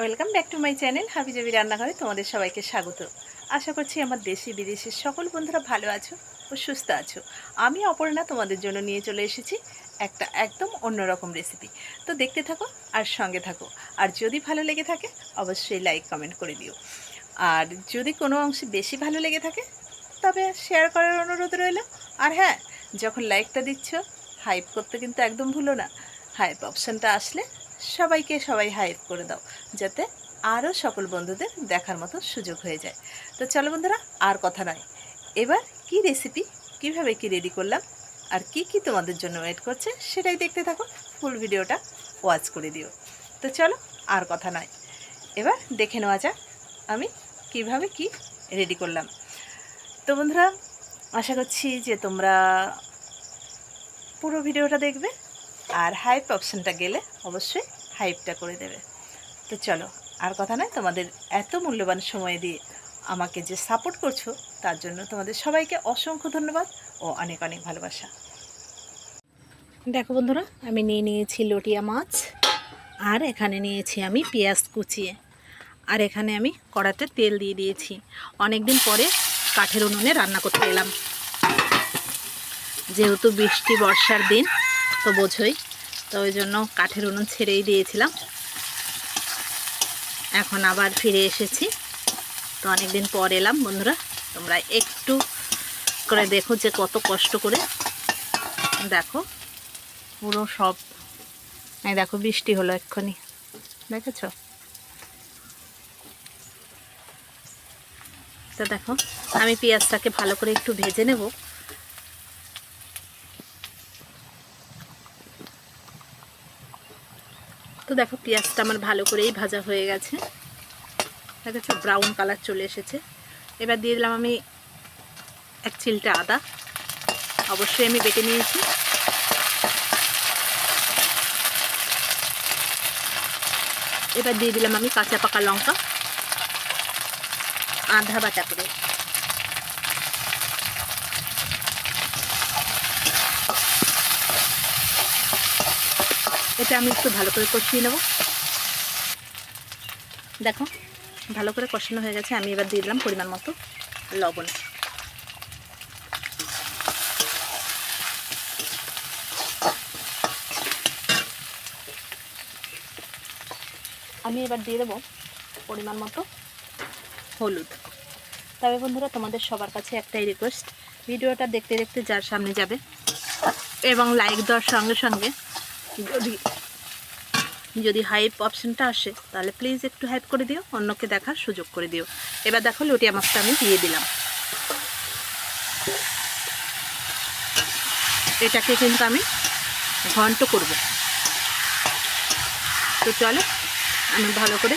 Welcome back to my channel হাবি হাবিজাবি রান্নাঘরে তোমাদের সবাইকে স্বাগত। আশা করছি আমার দেশি বিদেশের সকল বন্ধুরা ভালো আছো ও সুস্থ আছো। আমি অপর্ণা তোমাদের জন্য নিয়ে চলে এসেছি একটা একদম অন্যরকম রেসিপি তো দেখতে থাকো আর সঙ্গে থাকো। আর যদি ভালো লেগে থাকে, অবশ্যই লাইক কমেন্ট করে দিও। আর যদি কোনো অংশে বেশি ভালো লেগে থাকে, তবে শেয়ার করার অনুরোধ রইল। আর হ্যাঁ যখন লাইকটা দিচ্ছ হাইপ করতে কিন্তু একদম ভুলো না। হাইপ অপশানটা আসলে সবাইকে সবাই হাইপ করে দাও, যাতে আরও সকল বন্ধুদের দেখার মতো সুযোগ হয়ে যায়। তো চলো বন্ধুরা, আর কথা নয়। এবার কি রেসিপি কীভাবে কি রেডি করলাম, আর কি কি তোমাদের জন্য ওয়েট করছে, সেটাই দেখতে থাকো ফুল ভিডিওটা ওয়াচ করে দিও। তো চলো, আর কথা নয়। এবার দেখে নেওয়া যাক আমি কীভাবে কি রেডি করলাম। তো বন্ধুরা, আশা করছি যে তোমরা পুরো ভিডিওটা দেখবে আর হাইপ অপশানটা গেলে অবশ্যই হাইপটা করে দেবে। তো চলো, আর কথা নয়, তোমাদের এত মূল্যবান সময় দিয়ে আমাকে যে সাপোর্ট করছ, তার জন্য তোমাদের সবাইকে অসংখ্য ধন্যবাদ ও অনেক অনেক ভালোবাসা। দেখো বন্ধুরা, আমি নিয়ে নিয়েছি লটিয়া মাছ, আর এখানে নিয়েছি আমি পেঁয়াজ কুচিয়ে আর এখানে আমি কড়াতে তেল দিয়ে দিয়েছি। অনেক দিন পরে কাঠের উনুনে রান্না করতে এলাম। যেহেতু বৃষ্টি, বর্ষার দিন তো বোঝোই। তো ওই জন্য কাঠের উনুন ছেড়েই দিয়েছিলাম। এখন আবার ফিরে এসেছি। তো অনেক দিন পর এলাম বন্ধুরা। তোমরা একটু করে দেখো যে কত কষ্ট করে। দেখো, পুরো সব। এই দেখো, বৃষ্টি হলো এক্ষুনি। দেখেছ? তো দেখো, আমি পেঁয়াজটাকে ভালো করে একটু ভেজে নেব। তো দেখো পেঁয়াজটা আমার ভালো করেই ভাজা হয়ে গেছে। দেখেছ ব্রাউন কালার চলে এসেছে। এবার দিয়ে দিলাম আমি এক চিলটা আদা। অবশ্যই আমি বেটে নিয়েছি। এবার দিয়ে দিলাম আমি কাঁচা পাকা লঙ্কা। আধা বাটা করে। এটা আমি একটু ভালো করে কষিয়ে নেব। দেখো, ভালো করে কষানো হয়ে গেছে। আমি এবার দিয়ে দিলাম পরিমাণ মতো লবণ। আমি এবার দিয়ে দেবো পরিমাণ মতো হলুদ। তবে বন্ধুরা, তোমাদের সবার কাছে একটাই রিকোয়েস্ট ভিডিওটা দেখতে দেখতে যার সামনে যাবে এবং লাইক দেওয়ার সঙ্গে সঙ্গে যদি যদি হাইপ অপশানটা আসে, তাহলে প্লিজ একটু হাইপ করে দিও, অন্যকে দেখার সুযোগ করে দিও। এবার দেখো লটিয়া মাছটা আমি দিয়ে দিলাম। এটাকে কিন্তু আমি ঘন্ট করব। তো চলো, আমি ভালো করে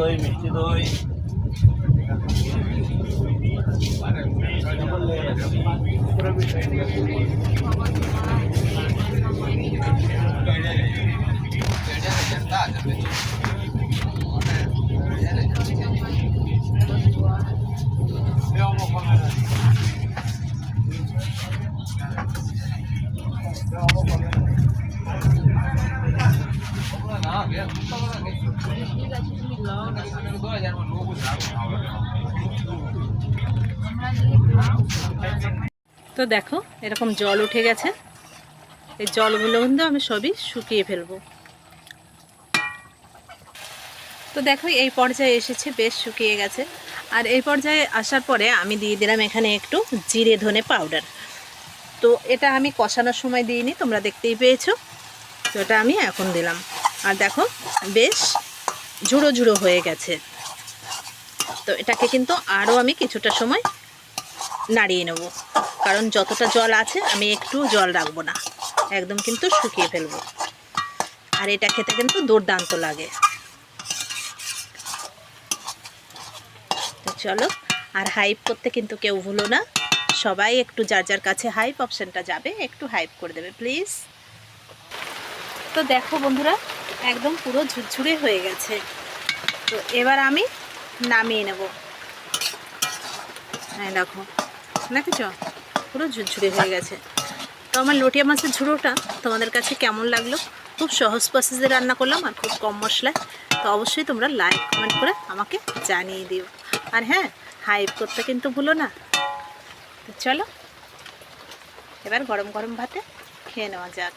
মিষ্টি দই মিষ্টি দই তো দেখো, এরকম জল উঠে গেছে। এই জলগুলো কিন্তু আমি সবই শুকিয়ে ফেলব। তো দেখো, এই পর্যায়ে এসেছে, বেশ শুকিয়ে গেছে। আর এই পর্যায়ে আসার পরে আমি দিয়ে দিলাম এখানে একটু জিরে ধনে পাউডার। তো এটা আমি কষানোর সময় দিইনি, তোমরা দেখতেই পেয়েছ। তো এটা আমি এখন দিলাম। আর দেখো, বেশ ঝুড়ো ঝুড়ো হয়ে গেছে। তো এটাকে কিন্তু আরও আমি কিছুটা সময় নাড়িয়ে নেব। কারণ যতটা জল আছে, আমি একটু জল রাখব না। একদম কিন্তু শুকিয়ে ফেলব। আর এটা খেতে কিন্তু দুর্দান্ত লাগে। চলো, আর হাইপ করতে কিন্তু কেউ ভুলো না। সবাই একটু যার যার কাছে হাইপ অপশানটা যাবে, একটু হাইপ করে দেবে প্লিজ তো দেখো বন্ধুরা একদম পুরো ঝুরঝুরে হয়ে গেছে। তো এবার আমি নামিয়ে নেব। হ্যাঁ দেখো, দেখেছ? পুরো ঝুরঝুরে হয়ে গেছে। তো আমার লটিয়া মাছের ঝুড়োটা তোমাদের কাছে কেমন লাগল? খুব সহজ প্রসেসে রান্না করলাম আর খুব কম মশলায়। তো অবশ্যই তোমরা লাইক কমেন্ট করে আমাকে জানিয়ে দিও। আর হ্যাঁ হাইপ করতে কিন্তু ভুলো না। তো চলো, এবার গরম গরম ভাতে খেয়ে নেওয়া যাক।